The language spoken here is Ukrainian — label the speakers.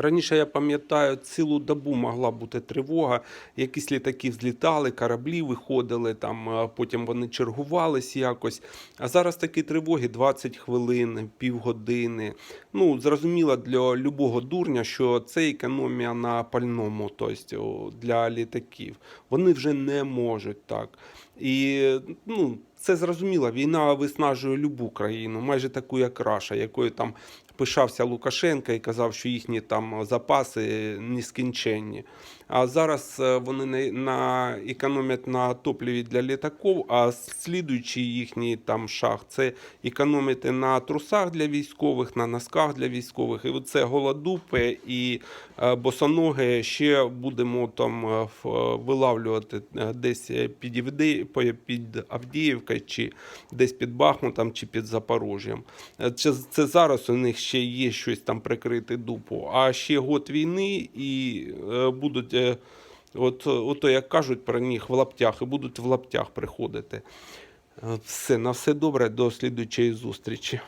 Speaker 1: Раніше я пам'ятаю, цілу добу могла бути тривога. Якісь літаки взлітали, кораблі виходили, там, а потім вони чергувались якось. А зараз такі тривоги 20 хвилин, півгодини. Ну, зрозуміло для любого дурня, що це економія на пальному, тобто для літаків. Вони вже не можуть так. І ну, це зрозуміло, війна виснажує любу країну, майже таку, як Раша, якою там пишався Лукашенко і казав, що їхні там запаси нескінченні. А зараз е, вони на, на економять на топливі для літаків, а слідуючий їхній там шаг це економити на трусах для військових, на носках для військових. І це голодупи і е, босоноги ще будемо там е, вилавлювати десь е, під, Авдіївкою, чи десь під Бахмутом, чи під Запорожжям. Е, Це, це зараз у них ще є щось там прикрити дупу. А ще год війни і е, будуть, е, от, от, як кажуть про них в лаптях, і будуть в лаптях приходити. Е, Все, на все добре, до слідуючої зустрічі.